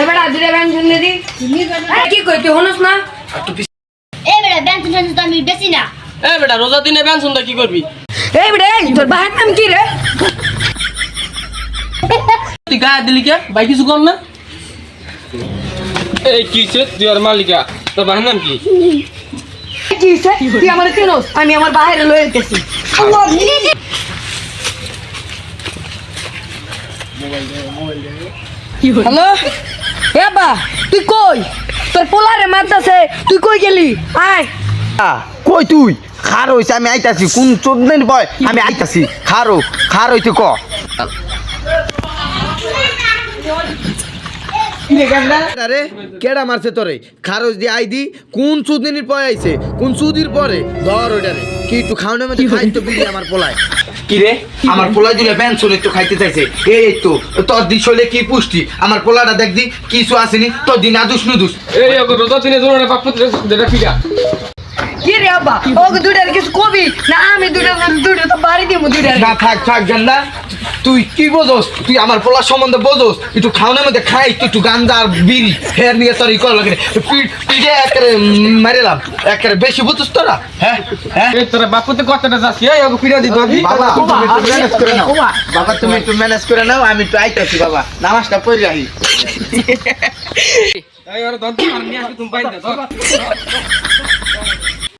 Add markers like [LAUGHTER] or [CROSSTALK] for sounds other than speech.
এবার দুটা ব্যান শুনে দি। কি কই তুই হনস না? এই বেটা ব্যাংক শুনছিস তো আমি বেশি না। এ বেটা রোজা দিনে ব্যান শুনতে কি করবি? এই বেড়ে তোর ভাইয়ের নাম কি রে? তুই গায়ে দিলি কে? ভাই কিছু কর না। এই কি সে তুই আর মালিকা তোর ভাইয়ের নাম কি? কি হইছে? তুই আমার চিনোস? আমি আমার বাইরে লয়ে যেতেছি হ্যালো? এ বা তুই কই? তোর পোলারে মারতাছে তুই কই গেলি? আয়। আ, কই তুই? খার হইছে আমি আইতাছি। কোন চোদ্দ দিন বয় আমি আইতাছি। খারো খার হইতে ক। আরে কেডা মারছে তোরে? খারজ দিয়ে আই দি কোন সুদিনের পরে আইছে? কোন সুদির পরে? ধর ওইটারে কি একটু খাওয়ানোর মধ্যে খাই তো আমার পোলায়? কি রে? আমার পোলা দিলে ব্যঞ্চন একটু খাইতে চাইছে। এই তো তোর দিস হলে কি পুষ্টি? আমার পোলাটা দেখ দি কিছু আসেনি তোর দিন আদুস নুদুস। এই তোর দিনে জোরে বাপ যেটা ফিরা কি রে আব্বা? দুইটার কিছু কবি? না আমি দুইটা দুইটা তো বাড়ি দিব দুইটা না থাক থাক জান্না তুই কি বোঝোস? তুই আমার পোলা সম্বন্ধে বোঝোস? একটু খাওয়ানোর মধ্যে খাই তুই একটু গান্দা আর বিড়ি হের নিয়ে তোর ই করা লাগে পিঠে একেবারে মারিলাম একেবারে বেশি বুঝোস তোরা? হ্যাঁ? হ্যাঁ? এই তোর বাপুতে কতটা যাচ্ছি? ফিরা দিত বাবা তুমি একটু ম্যানেজ করে নাও। বাবা। তুমি একটু ম্যানেজ করে নাও আমি একটু আইতাছি বাবা। নামাজটা পড়ে রাখি এই ওর দন্ত আর নিয়ে আসবে তুমি পাইতে ধর। [LAUGHS]